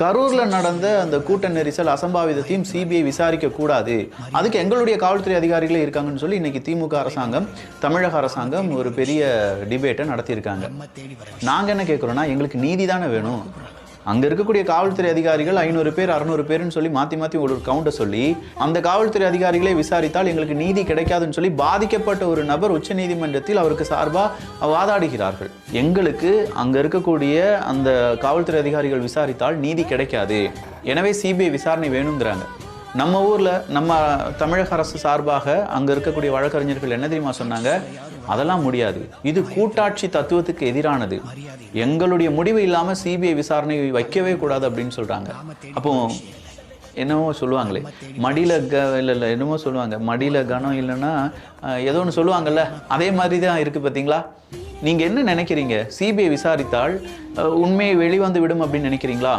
கரூர்ல நடந்த அந்த கூட்ட நெரிசல் அசம்பாவிதத்தையும் சிபிஐ விசாரிக்க கூடாது. அதுக்கு எங்களுடைய காவல்துறை அதிகாரிகளே இருக்காங்கன்னு சொல்லி இன்னைக்கு திமுக அரசாங்கம் தமிழக அரசாங்கம் ஒரு பெரிய டிபேட்டை நடத்தியிருக்காங்க. நாங்க என்ன கேட்குறோம்னா எங்களுக்கு நீதி தானே வேணும். அங்கே இருக்கக்கூடிய காவல்துறை அதிகாரிகள் ஐநூறு பேர் அறுநூறு பேர்னு சொல்லி மாற்றி மாற்றி ஒரு கவுண்டை சொல்லி அந்த காவல்துறை அதிகாரிகளை விசாரித்தால் எங்களுக்கு நீதி கிடைக்காதுன்னு சொல்லி பாதிக்கப்பட்ட ஒரு நபர் உச்சநீதிமன்றத்தில் அவருக்கு சார்பாக வாதாடுகிறார்கள். எங்களுக்கு அங்கே இருக்கக்கூடிய அந்த காவல்துறை அதிகாரிகள் விசாரித்தால் நீதி கிடைக்காது. எனவே சிபிஐ விசாரணை வேணுங்கிறாங்க. நம்ம ஊரில் நம்ம தமிழக அரசு சார்பாக அங்கே இருக்கக்கூடிய வழக்கறிஞர்கள் என்ன தெரியுமா சொன்னாங்க? அதெல்லாம் முடியாது. இது கூட்டாட்சி தத்துவத்துக்கு எதிரானது. எங்களுடைய முடிவு இல்லாமல் சிபிஐ விசாரணை வைக்கவே கூடாது அப்படின்னு சொல்கிறாங்க அப்போ என்னமோ சொல்லுவாங்களே மடியில் க இல்லை இல்லை என்னமோ சொல்லுவாங்க. மடியில் கனம் இல்லைன்னா ஏதோ ஒன்று சொல்லுவாங்கல்ல அதே மாதிரி தான் இருக்குது பார்த்தீங்களா நீங்கள் என்ன நினைக்கிறீங்க? சிபிஐ விசாரித்தால் உண்மையை வெளிவந்து விடும் அப்படின்னு நினைக்கிறீங்களா?